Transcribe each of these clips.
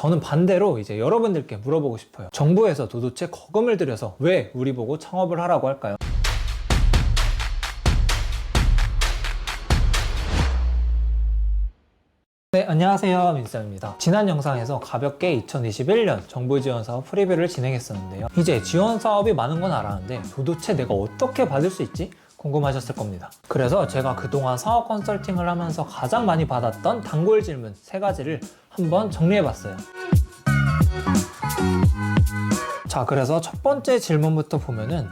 저는 반대로 이제 여러분들께 물어보고 싶어요. 정부에서 도대체 거금을 들여서 왜 우리 보고 창업을 하라고 할까요? 네, 안녕하세요. 민쌤입니다. 지난 영상에서 가볍게 2021년 정부 지원 사업 프리뷰를 진행했었는데요. 이제 지원 사업이 많은 건 알았는데 도대체 내가 어떻게 받을 수 있지? 궁금하셨을 겁니다. 그래서 제가 그동안 사업 컨설팅을 하면서 가장 많이 받았던 단골 질문 세 가지를 한번 정리해 봤어요. 자, 그래서 첫 번째 질문부터 보면은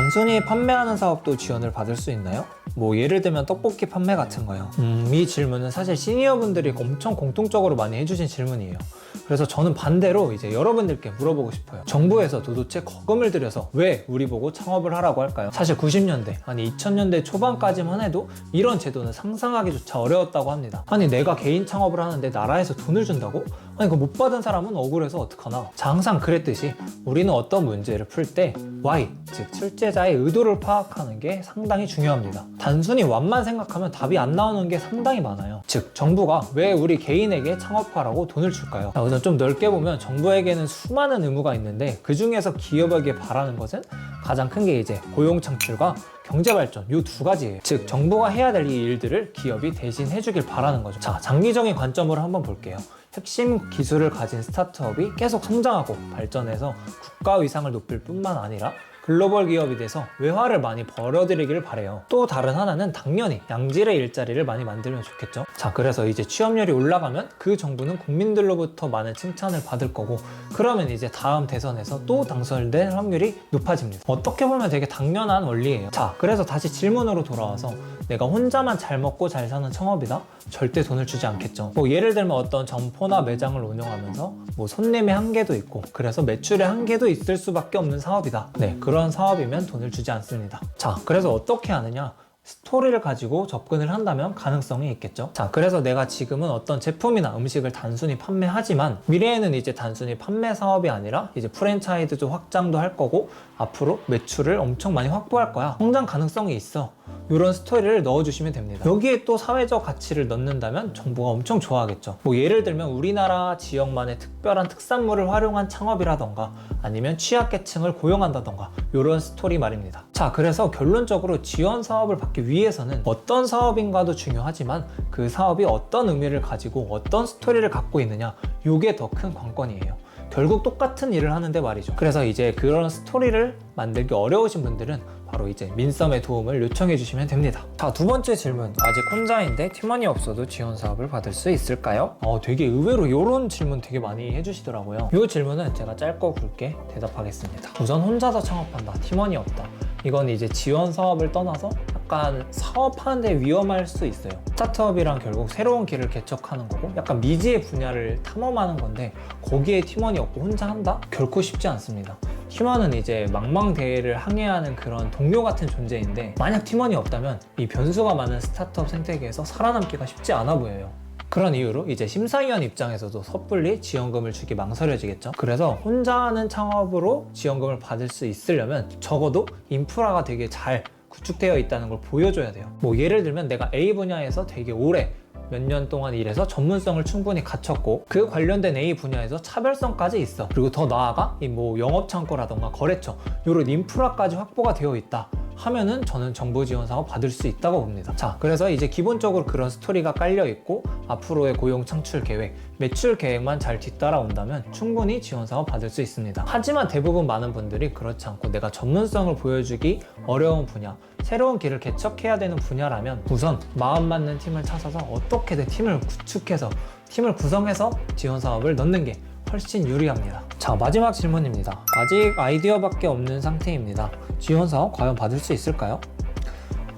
단순히 판매하는 사업도 지원을 받을 수 있나요? 뭐 예를 들면 떡볶이 판매 같은 거요. 음, 이 질문은 사실 시니어분들이 엄청 공통적으로 많이 해주신 질문이에요. 그래서 저는 반대로 이제 여러분들께 물어보고 싶어요. 정부에서 도대체 거금을 들여서 왜 우리 보고 창업을 하라고 할까요? 사실 90년대, 아니 2000년대 초반까지만 해도 이런 제도는 상상하기조차 어려웠다고 합니다. 아니 내가 개인 창업을 하는데 나라에서 돈을 준다고? 아니 그 못 받은 사람은 억울해서 어떡하나? 자, 항상 그랬듯이 우리는 어떤 문제를 풀때 why, 즉 출제자의 의도를 파악하는 게 상당히 중요합니다. 단순히 what만 생각하면 답이 안 나오는 게 상당히 많아요. 즉 정부가 왜 우리 개인에게 창업하라고 돈을 줄까요? 자, 우선 좀 넓게 보면 정부에게는 수많은 의무가 있는데 그 중에서 기업에게 바라는 것은 가장 큰 게 이제 고용 창출과 경제 발전 요두 가지예요. 즉 정부가 해야 될 이 일들을 기업이 대신 해주길 바라는 거죠. 자 장기적인 관점으로 한번 볼게요. 핵심 기술을 가진 스타트업이 계속 성장하고 발전해서 국가 위상을 높일 뿐만 아니라 글로벌 기업이 돼서 외화를 많이 벌어들이길 바래요. 또 다른 하나는 당연히 양질의 일자리를 많이 만들면 좋겠죠. 자, 그래서 이제 취업률이 올라가면 그 정부는 국민들로부터 많은 칭찬을 받을 거고 그러면 이제 다음 대선에서 또 당선될 확률이 높아집니다. 어떻게 보면 되게 당연한 원리예요. 자, 그래서 다시 질문으로 돌아와서 내가 혼자만 잘 먹고 잘 사는 창업이다? 절대 돈을 주지 않겠죠. 뭐 예를 들면 어떤 점포나 매장을 운영하면서 뭐 손님의 한계도 있고 그래서 매출의 한계도 있을 수밖에 없는 사업이다. 네, 그런 사업이면 돈을 주지 않습니다. 자, 그래서 어떻게 하느냐? 스토리를 가지고 접근을 한다면 가능성이 있겠죠. 자, 그래서 내가 지금은 어떤 제품이나 음식을 단순히 판매하지만 미래에는 이제 단순히 판매 사업이 아니라 이제 프랜차이즈도 확장도 할 거고 앞으로 매출을 엄청 많이 확보할 거야. 성장 가능성이 있어. 이런 스토리를 넣어주시면 됩니다. 여기에 또 사회적 가치를 넣는다면 정부가 엄청 좋아하겠죠. 뭐 예를 들면 우리나라 지역만의 특별한 특산물을 활용한 창업이라던가 아니면 취약계층을 고용한다던가 이런 스토리 말입니다. 자, 그래서 결론적으로 지원 사업을 받기 위해서는 어떤 사업인가도 중요하지만 그 사업이 어떤 의미를 가지고 어떤 스토리를 갖고 있느냐 이게 더 큰 관건이에요. 결국 똑같은 일을 하는데 말이죠. 그래서 이제 그런 스토리를 만들기 어려우신 분들은 바로 이제 민썸의 도움을 요청해 주시면 됩니다. 자, 두 번째 질문. 아직 혼자인데 팀원이 없어도 지원 사업을 받을 수 있을까요? 어, 되게 의외로 이런 질문 되게 많이 해주시더라고요. 이 질문은 제가 짧고 굵게 대답하겠습니다. 우선 혼자서 창업한다. 팀원이 없다. 이건 이제 지원 사업을 떠나서 약간 사업하는데 위험할 수 있어요. 스타트업이랑 결국 새로운 길을 개척하는 거고 약간 미지의 분야를 탐험하는 건데 거기에 팀원이 없고 혼자 한다? 결코 쉽지 않습니다. 팀원은 이제 망망대해를 항해하는 그런 동료 같은 존재인데 만약 팀원이 없다면 이 변수가 많은 스타트업 생태계에서 살아남기가 쉽지 않아 보여요. 그런 이유로 이제 심사위원 입장에서도 섣불리 지원금을 주기 망설여지겠죠. 그래서 혼자 하는 창업으로 지원금을 받을 수 있으려면 적어도 인프라가 되게 잘 구축되어 있다는 걸 보여줘야 돼요. 뭐 예를 들면 내가 A 분야에서 되게 오래 몇년 동안 일해서 전문성을 충분히 갖췄고 그 관련된 A 분야에서 차별성까지 있어. 그리고 더 나아가 이 뭐 영업 창고라던가 거래처 이런 인프라까지 확보가 되어 있다. 하면은 저는 정부 지원 사업 받을 수 있다고 봅니다. 자, 그래서 이제 기본적으로 그런 스토리가 깔려 있고 앞으로의 고용 창출 계획, 매출 계획만 잘 뒤따라온다면 충분히 지원 사업 받을 수 있습니다. 하지만 대부분 많은 분들이 그렇지 않고 내가 전문성을 보여주기 어려운 분야, 새로운 길을 개척해야 되는 분야라면 우선 마음 맞는 팀을 찾아서 어떻게든 팀을 구축해서 팀을 구성해서 지원 사업을 넣는 게 훨씬 유리합니다. 자, 마지막 질문입니다. 아직 아이디어밖에 없는 상태입니다. 지원 사업 과연 받을 수 있을까요?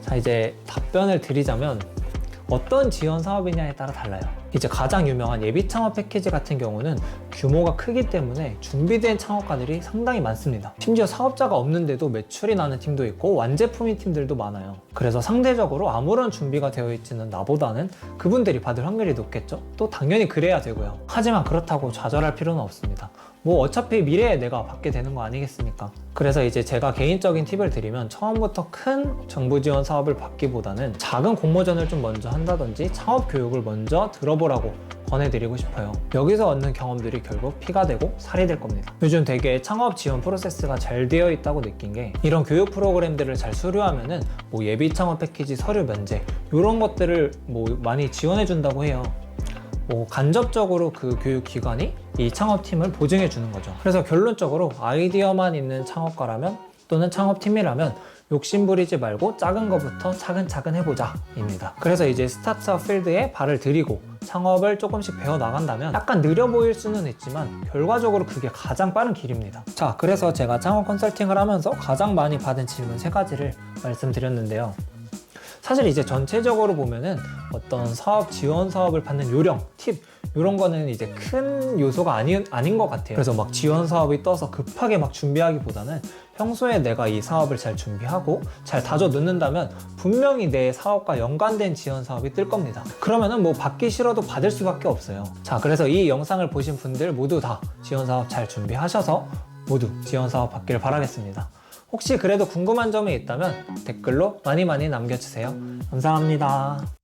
자, 이제 답변을 드리자면 어떤 지원 사업이냐에 따라 달라요. 이제 가장 유명한 예비 창업 패키지 같은 경우는 규모가 크기 때문에 준비된 창업가들이 상당히 많습니다. 심지어 사업자가 없는데도 매출이 나는 팀도 있고 완제품인 팀들도 많아요. 그래서 상대적으로 아무런 준비가 되어 있지는 나보다는 그분들이 받을 확률이 높겠죠? 또 당연히 그래야 되고요. 하지만 그렇다고 좌절할 필요는 없습니다. 뭐 어차피 미래에 내가 받게 되는 거 아니겠습니까? 그래서 이제 제가 개인적인 팁을 드리면 처음부터 큰 정부 지원 사업을 받기보다는 작은 공모전을 좀 먼저 한다든지 창업 교육을 먼저 들어보라고 권해드리고 싶어요. 여기서 얻는 경험들이 결국 피가 되고 살이 될 겁니다. 요즘 되게 창업 지원 프로세스가 잘 되어 있다고 느낀 게 이런 교육 프로그램들을 잘 수료하면은 뭐 예비 창업 패키지 서류 면제 이런 것들을 뭐 많이 지원해 준다고 해요. 뭐 간접적으로 그 교육 기관이 이 창업팀을 보증해 주는 거죠. 그래서 결론적으로 아이디어만 있는 창업가라면 또는 창업팀이라면 욕심 부리지 말고 작은 거부터 차근차근 해보자 입니다. 그래서 이제 스타트업 필드에 발을 들이고 창업을 조금씩 배워 나간다면 약간 느려 보일 수는 있지만 결과적으로 그게 가장 빠른 길입니다. 자, 그래서 제가 창업 컨설팅을 하면서 가장 많이 받은 질문 세 가지를 말씀드렸는데요. 사실 이제 전체적으로 보면은 어떤 사업 지원 사업을 받는 요령, 팁 이런 거는 이제 큰 요소가 아니, 아닌 것 같아요. 그래서 막 지원 사업이 떠서 급하게 막 준비하기보다는 평소에 내가 이 사업을 잘 준비하고 잘 다져 넣는다면 분명히 내 사업과 연관된 지원 사업이 뜰 겁니다. 그러면은 뭐 받기 싫어도 받을 수밖에 없어요. 자, 그래서 이 영상을 보신 분들 모두 다 지원 사업 잘 준비하셔서 모두 지원 사업 받기를 바라겠습니다. 혹시 그래도 궁금한 점이 있다면 댓글로 많이 많이 남겨주세요. 감사합니다.